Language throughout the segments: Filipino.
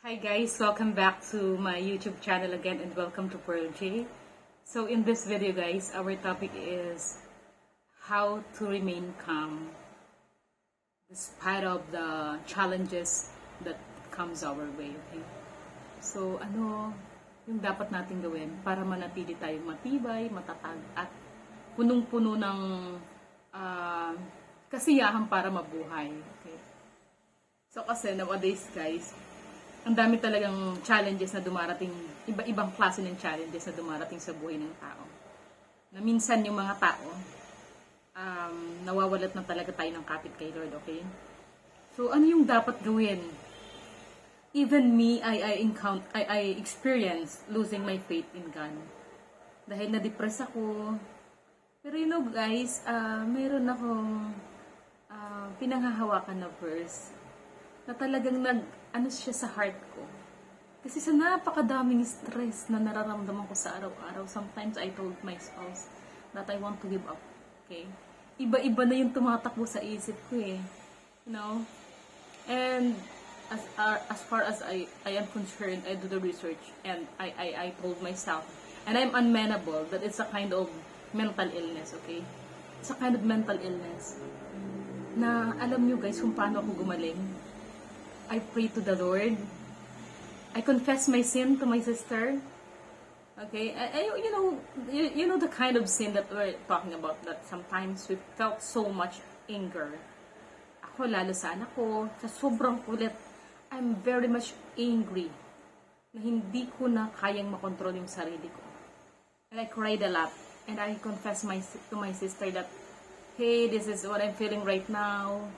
Hi guys, welcome back to my YouTube channel again and welcome to Pearl J. So in this video guys, our topic is how to remain calm despite of the challenges that comes our way, okay? So ano yung dapat natin gawin para manatili tayong matibay, matatag at punong-puno ng ah, kasiyahan para mabuhay, okay? So kasi nowadays guys, ang dami talagang challenges na dumarating, iba-ibang klase ng challenges na dumarating sa buhay ng tao. Na minsan yung mga tao, um, nawawalat na talaga tayo ng kapit kay Lord, okay? So ano yung dapat gawin? Even me, I, I encounter, I, I experienced losing my faith in God. Dahil na-depress ako. Pero you know guys, ah meron akong ah, pinanghahawakan na verse na talagang nag, ano siya sa heart ko. Kasi sa napakadaming stress na nararamdaman ko sa araw-araw, sometimes I told my spouse that I want to give up. Okay? Iba-iba na yung tumatakbo sa isip ko eh. You know? And as uh, as far as I, I am concerned, I do the research and I, I, I told myself, and I'm unmanable, that it's a kind of mental illness, okay? It's a kind of mental illness na alam nyo guys kung paano ako gumaling. I pray to the Lord. I confess my sin to my sister. Okay, I, I, you know, you, you know the kind of sin that we're talking about. That sometimes we felt so much anger. Ako, lalo sa anak ko, sa sobrang kulit, I'm very much angry na hindi ko na kayang makontrol yung sarili ko. And I cried a lot. And I confessed my, to my sister that, hey, this is what I'm feeling right now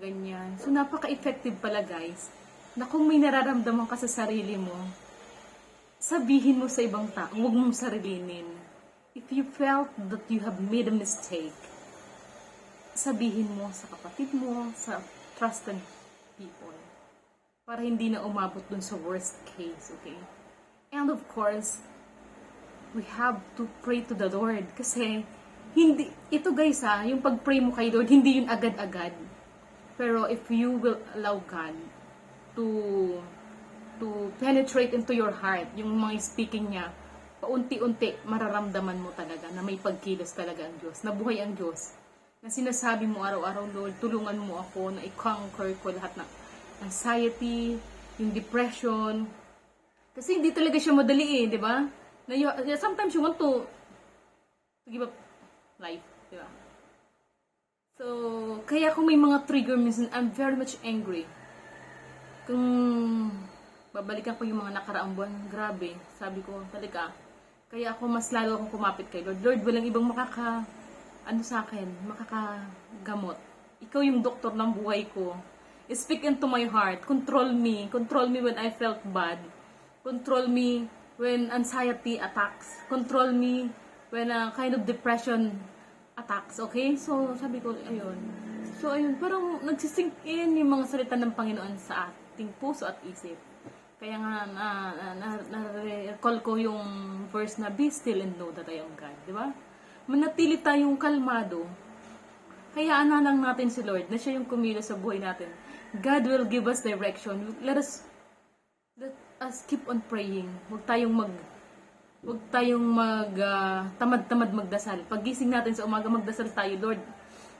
ganyan. So, napaka-effective pala, guys, na kung may nararamdaman ka sa sarili mo, sabihin mo sa ibang tao, huwag mong sarilinin. If you felt that you have made a mistake, sabihin mo sa kapatid mo, sa trusted people, para hindi na umabot dun sa worst case, okay? And of course, we have to pray to the Lord kasi hindi ito guys ha, yung pag-pray mo kay Lord, hindi yun agad-agad. Pero if you will allow God to to penetrate into your heart, yung mga speaking niya, paunti-unti mararamdaman mo talaga na may pagkilos talaga ang Diyos, na buhay ang Diyos. Na sinasabi mo araw-araw, Lord, tulungan mo ako na i-conquer ko lahat ng anxiety, yung depression. Kasi hindi talaga siya madali eh, di ba? Na you, sometimes you want to, to give up life, di ba? So, kaya kung may mga trigger minsan, I'm very much angry. Kung babalikan ko yung mga nakaraang buwan, grabe, sabi ko, talaga, kaya ako mas lalo akong kumapit kay Lord. Lord, walang ibang makaka, ano sa akin, makakagamot. Ikaw yung doktor ng buhay ko. Speak into my heart. Control me. Control me when I felt bad. Control me when anxiety attacks. Control me when a kind of depression attacks. Okay? So, sabi ko, ayun. So, ayun. Parang nagsisink in yung mga salita ng Panginoon sa ating puso at isip. Kaya nga, na, na, na, na-recall ko yung verse na, Be still and know that I am God. Di ba? Manatili tayong kalmado. Hayaan na lang natin si Lord na siya yung kumilos sa buhay natin. God will give us direction. Let us let us keep on praying. Huwag tayong mag Huwag tayong mag ah, tamad-tamad magdasal. Paggising natin sa umaga magdasal tayo, Lord.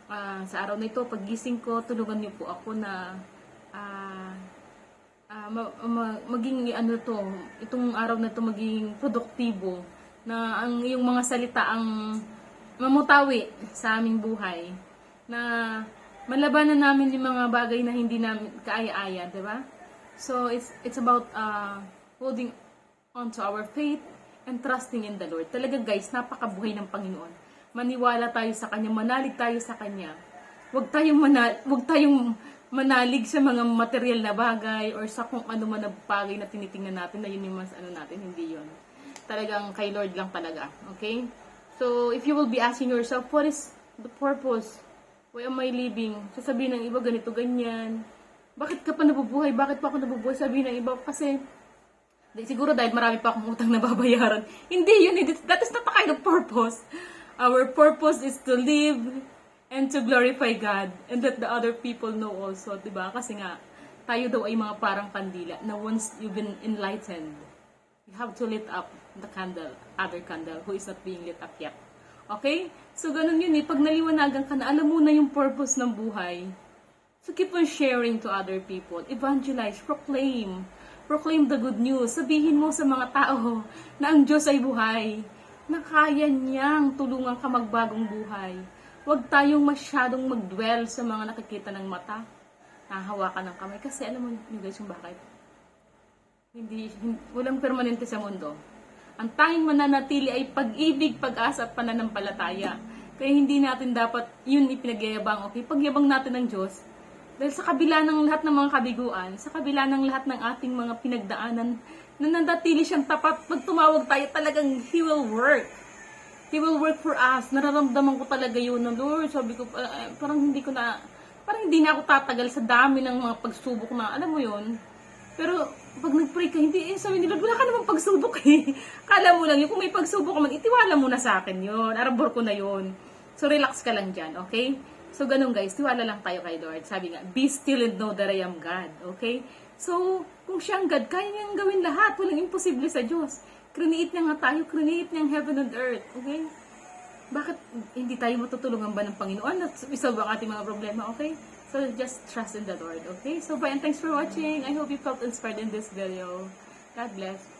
ah, sa araw na ito, paggising ko, tulungan niyo po ako na ah, ah, ma- ma- maging ano to, itong araw na to maging produktibo na ang yung mga salita ang mamutawi sa aming buhay na malabanan namin yung mga bagay na hindi namin kaaya-aya, 'di ba? So it's it's about uh, holding on to our faith and trusting in the Lord. Talaga guys, napakabuhay ng Panginoon. Maniwala tayo sa Kanya, manalig tayo sa Kanya. Huwag tayong, mana- huwag tayong manalig sa mga material na bagay or sa kung ano man na bagay na tinitingnan natin na yun yung mas ano natin, hindi yun. Talagang kay Lord lang talaga. Okay? So, if you will be asking yourself, what is the purpose? Why am I living? Sasabihin ng iba, ganito, ganyan. Bakit ka pa nabubuhay? Bakit pa ako nabubuhay? Sabihin ng iba, kasi siguro dahil marami pa akong utang na babayaran. Hindi yun. That is not the kind of purpose. Our purpose is to live and to glorify God and that the other people know also, 'di ba? Kasi nga tayo daw ay mga parang kandila na once you've been enlightened, you have to lit up the candle, other candle who is not being lit up yet. Okay? So, ganun yun eh. Pag naliwanagan ka na, alam mo na yung purpose ng buhay. So, keep on sharing to other people. Evangelize, proclaim. Proclaim the good news. Sabihin mo sa mga tao na ang Diyos ay buhay. Na kaya niyang tulungan ka magbagong buhay. Huwag tayong masyadong mag-dwell sa mga nakikita ng mata. Nahahawakan ng kamay. Kasi alam mo nyo guys yung bakit? Hindi, hin- walang permanente sa mundo. Ang tanging mananatili ay pag-ibig, pag-asa at pananampalataya. Kaya hindi natin dapat yun ipinagyayabang, okay? Pagyabang natin ng Diyos. Dahil sa kabila ng lahat ng mga kabiguan, sa kabila ng lahat ng ating mga pinagdaanan, na nanatili siyang tapat, pag tumawag tayo talagang He will work. He will work for us. Nararamdaman ko talaga yun na, Lord, sabi ko, ah, parang hindi ko na, parang hindi na ako tatagal sa dami ng mga pagsubok na, alam mo yun, pero pag nag-pray ka, hindi, eh, sabi ni Lord, wala ka namang pagsubok eh. Kala mo lang yun, kung may pagsubok ka man, itiwala mo na sa akin yun. Arabor ko na yun. So, relax ka lang dyan, okay? So, ganun guys, tiwala lang tayo kay Lord. Sabi nga, be still and know that I am God, okay? So, kung siyang God, kaya niyang gawin lahat. Walang imposible sa Diyos. Create niya nga tayo, create niya ang heaven and earth, okay? Bakit hindi tayo matutulungan ba ng Panginoon at isolve ang ating mga problema, okay? So, just trust in the Lord, okay? So, bye and thanks for watching. I hope you felt inspired in this video. God bless.